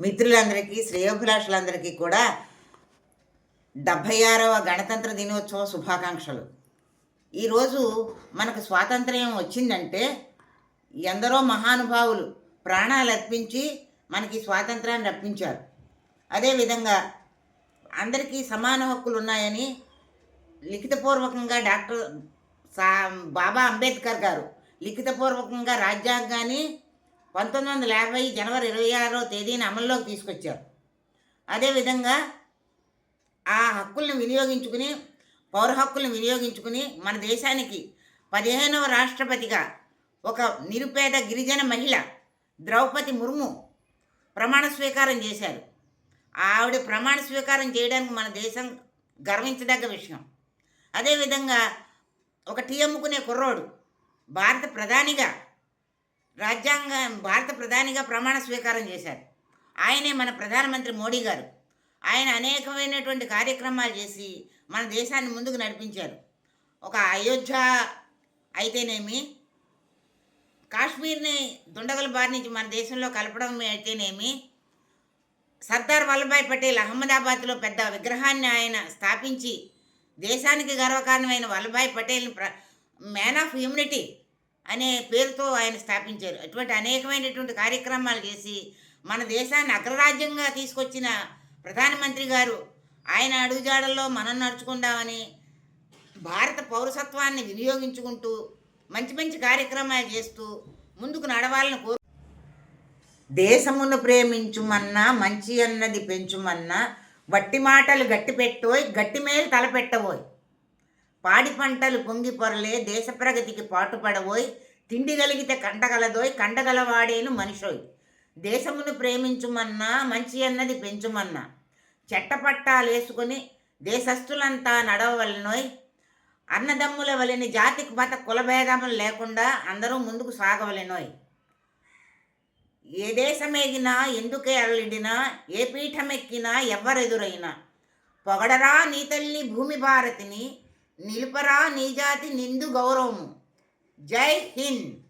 మిత్రులందరికీ శ్రేయోభిలాషులందరికీ కూడా డెబ్భై ఆరవ గణతంత్ర దినోత్సవ శుభాకాంక్షలు. ఈరోజు మనకు స్వాతంత్ర్యం వచ్చిందంటే ఎందరో మహానుభావులు ప్రాణాలు అర్పించి మనకి స్వాతంత్రాన్ని రప్పించారు. అదేవిధంగా అందరికీ సమాన హక్కులు ఉన్నాయని లిఖితపూర్వకంగా డాక్టర్ సా బాబా అంబేద్కర్ గారు లిఖితపూర్వకంగా రాజ్యాంగాన్ని పంతొమ్మిది వందల యాభై జనవరి ఇరవై ఆరో తేదీన అమల్లోకి తీసుకొచ్చారు. అదేవిధంగా ఆ హక్కుల్ని వినియోగించుకుని పౌర హక్కుల్ని వినియోగించుకుని మన దేశానికి పదిహేనవ రాష్ట్రపతిగా ఒక నిరుపేద గిరిజన మహిళ ద్రౌపది ముర్ము ప్రమాణ స్వీకారం చేశారు. ఆవిడ ప్రమాణ స్వీకారం చేయడానికి మన దేశం గర్వించదగ్గ విషయం. అదేవిధంగా ఒక టీ అమ్ముకునే కుర్రోడు భారత ప్రధానిగా రాజ్యాంగ భారత ప్రధానిగా ప్రమాణ స్వీకారం చేశారు. ఆయనే మన ప్రధానమంత్రి మోడీ గారు. ఆయన అనేకమైనటువంటి కార్యక్రమాలు చేసి మన దేశాన్ని ముందుకు నడిపించారు. ఒక అయోధ్య అయితేనేమి కాశ్మీర్ని దుండగల బారి నుంచి మన దేశంలో కలపడం అయితేనేమి సర్దార్ వల్లభాయ్ పటేల్ అహ్మదాబాద్లో పెద్ద విగ్రహాన్ని ఆయన స్థాపించి దేశానికి గర్వకారణమైన వల్లభాయ్ పటేల్ని ప్ర మ్యాన్ ఆఫ్ హ్యూమినిటీ అనే పేరుతో ఆయన స్థాపించారు. అటువంటి అనేకమైనటువంటి కార్యక్రమాలు చేసి మన దేశాన్ని అగ్రరాజ్యంగా తీసుకొచ్చిన ప్రధానమంత్రి గారు ఆయన అడుగుజాడల్లో మనం నడుచుకుందామని భారత పౌరసత్వాన్ని వినియోగించుకుంటూ మంచి మంచి కార్యక్రమాలు చేస్తూ ముందుకు నడవాలని కోరు దేశమును ప్రేమించుమన్నా మంచి అన్నది పెంచుమన్నా వట్టి మాటలు గట్టి పెట్టోయ్ గట్టి మేలు తలపెట్టబోయ్. పాడి పంటలు పొంగి పొరలే దేశ ప్రగతికి పాటుపడబోయ్ తిండి కలిగితే కండగలదోయ్ కండగలవాడేను మనిషోయ్. దేశమును ప్రేమించుమన్నా మంచి అన్నది పెంచుమన్నా. చెట్టపట్టాలేసుకొని దేశస్థులంతా నడవవలనోయ్. అన్నదమ్ముల వలని జాతికి మత కులభేదములు లేకుండా అందరూ ముందుకు సాగవలెనోయ్. ఏ దేశమేగినా ఎందుకే అల్లిడినా ఏ పీఠమెక్కినా ఎవ్వరెదురైనా. పొగడరా నీ తల్లి భూమి భారతిని నిలుపరా నీ జాతి నిందు గౌరవము. జై హింద్.